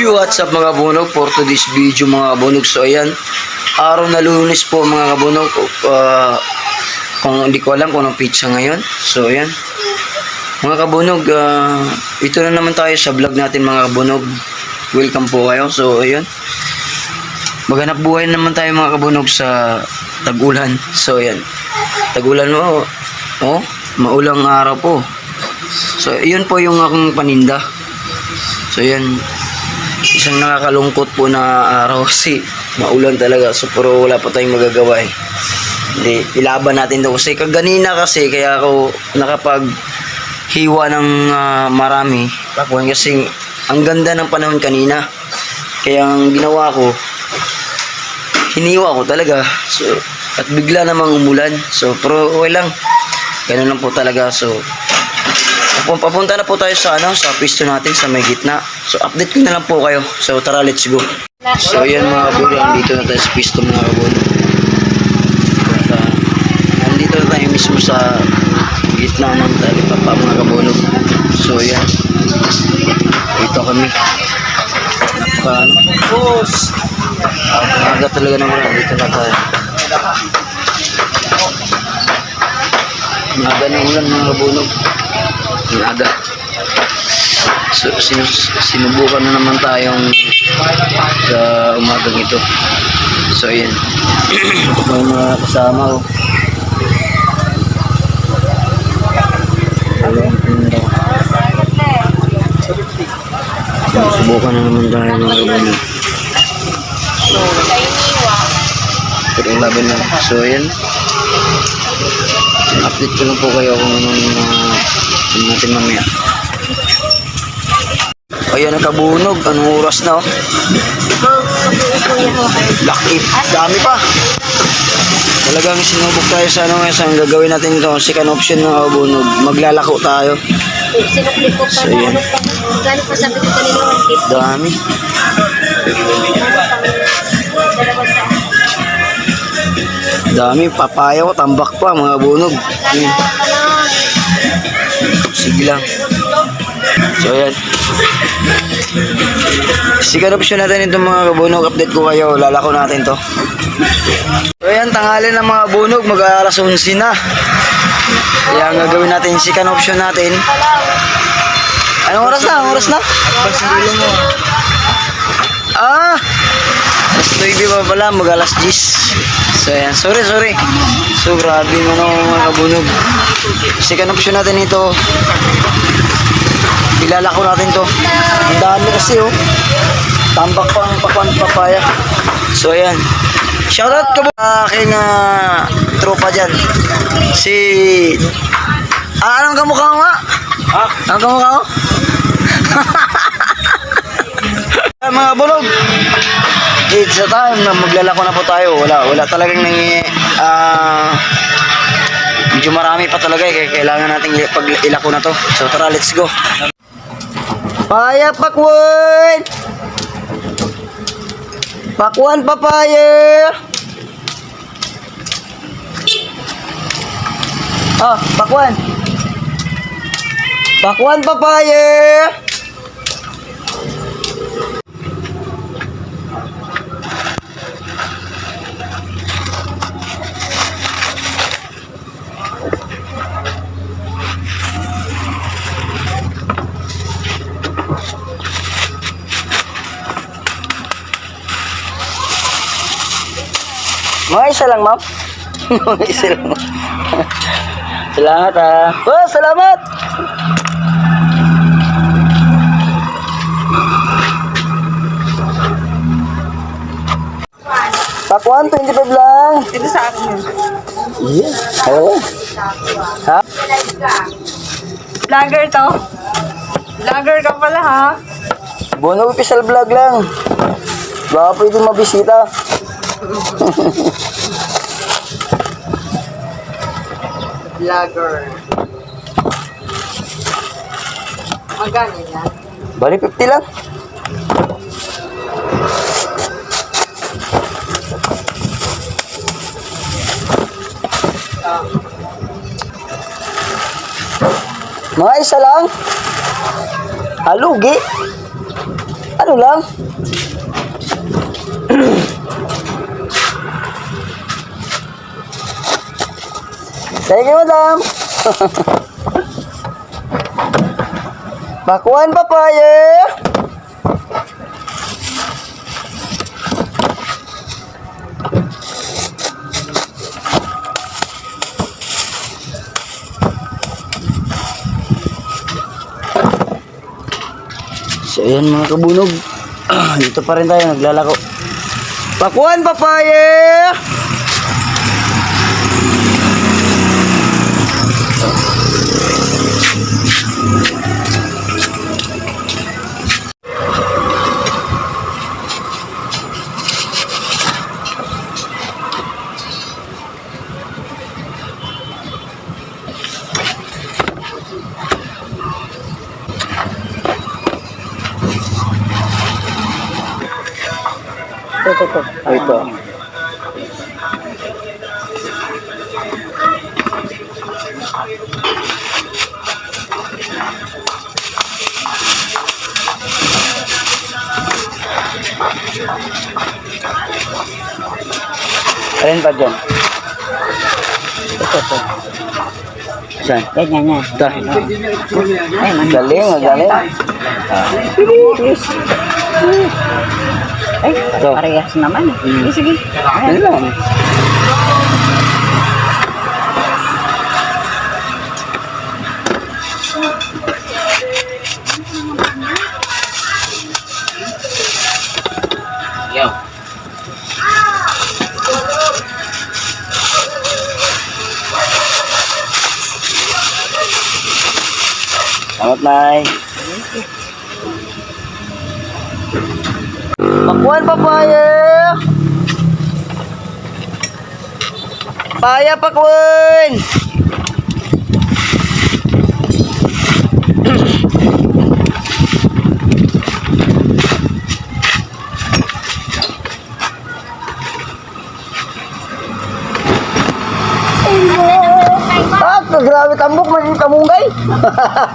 Yo, what's up mga kabunog? For today's video mga kabunog. So ayan, araw na lunes po mga kabunog. Uh, kung hindi ko alam kung anong pizza ngayon. So ayan. Mga kabunog, ah, ito na naman tayo sa vlog natin mga kabunog. Welcome po kayo. So ayan. Maghanap buhay naman tayo mga kabunog sa tag-ulan. So ayan. Tag-ulan mo. Oh, maulang araw po. So, yun po yung aking paninda. So, yan. Isang nakakalungkot po na araw kasi maulan talaga. So, pero wala pa tayong magagawa eh. Hindi, ilaban natin to kasi kaganina kasi kaya ako nakapag hiwa ng ah, marami. Pakuan kasi ang ganda ng panahon kanina. Kaya ang ginawa ko, hiniwa ko talaga. So, at bigla namang umulan. So, pero okay lang. Ganun lang po talaga. So, Papunta na po tayo sa ano, sa pisto natin sa may gitna. So update ko na lang po kayo. So tara, let's go. So yan mga kabulang, dito na tayo sa pisto mga kabulang. At ah, nandito na tayo mismo sa gitna ng talipapa mga kabulog. So yan. Dito kami. Napaka ano. Boss! Aga talaga naman. Dito na tayo. Aga ng ulan mga kabulog. Ang aga. So, sinus- sinubukan na naman tayong sa umagang ito. So, ayan. May mga kasama ko. Ayan, ayan. Subukan na naman tayo mga kabalo. Pero laban na. So, ayan. Update ko lang po kayo kung anong uh, ano natin mamaya. Ayan, nakabunog. Anong oras na, oh? Laki. Dami pa. Talagang sinubok tayo sa ano ngayon. Saan gagawin natin ito? Second option ng kabunog. Maglalako tayo. Sinukli ko pa So, na yan. ano pa. Sabi ko kanina 150. Dami. Dami. Papaya ko. Tambak pa. Mga bunog. Ayan. Sige lang. So, ayan. Second option natin itong mga kabunog. Update ko kayo. Lalako natin to. So, ayan. Tanghali ng mga bunog. Mag-aalas 11 na. Kaya gagawin natin, second option natin. Anong oras na? Anong oras na? Ah! Alas 9 pa pala, mag alas 10. So yan, sorry, sorry. So grabe mo na mga kabunog. Second option natin ito. Ilalako natin to. Ang dami kasi oh. Tambak pa ang papan papaya. So ayan. Shoutout ka ba aking ah, tropa dyan? Si... Ah, anong kamukha mo nga? Ha? Anong kamukha mo? Mga bulog. It's a time na maglalako na po tayo. Wala, wala talagang nangi... Ah... medyo marami pa talaga eh. Kaya kailangan nating i- pag ilako na to. So tara, let's go. Paya pakwan! Pakwan papaya! Ah, pakwan! Pakwan papaya! Mga isa lang, ma'am. Mga isa lang. salamat, ah. Oh, salamat! Pakwan, 25 lang. Ito sa akin yun. Yeah. Oo. Ha? Vlogger to. Vlogger ka pala ha. Bono official vlog lang. Baka pwede mabisita. Vlogger. Magkano yan? Bali 50 lang. Mga isa lang. Alugi. Ano lang? Thank you, madam. Bakuan papaya. So ayan mga kabunog. Dito pa rin tayo naglalako. Pakuan papaya. Ito. Alin pa dyan? Ito, ito. Saan? Ganyan yan. Ito. Galing, magaling. Ay, Ito. parehas naman eh. Mm. Eh, sige. Ano lang? Salamat, Nay. Pakuan papaya. Paya pakuan. Ah, grabe tambok man kamunggay.